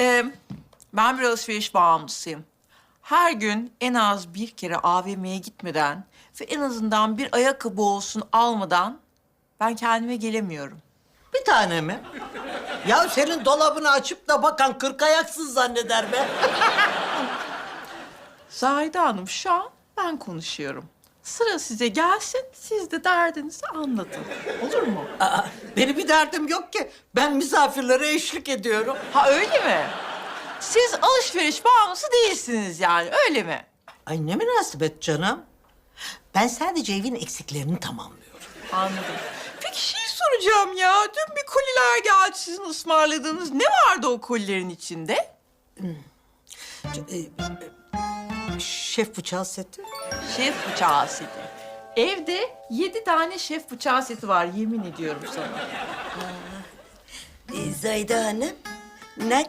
Ee, ben bir alışveriş bağımlısıyım. Her gün en az bir kere AVM'ye gitmeden ve en azından bir ayakkabı olsun almadan ben kendime gelemiyorum. Bir tane mi? Ya senin dolabını açıp da bakan kırk ayaksız zanneder be. Zahide Hanım şu an ben konuşuyorum. Sıra size gelsin, siz de derdinizi anlatın. Olur mu? Aa, benim bir derdim yok ki. Ben misafirlere eşlik ediyorum. Ha öyle mi? Siz alışveriş bağımlısı değilsiniz yani, öyle mi? Ay ne münasebet canım. Ben sadece evin eksiklerini tamamlıyorum. Anladım. Peki şey soracağım ya. Dün bir koliler geldi sizin ısmarladığınız. Ne vardı o kolilerin içinde? Ç- e, e, Şef bıçağı seti. Şef bıçağı seti. Evde yedi tane şef bıçağı seti var yemin ediyorum sana. Zayda Hanım, ne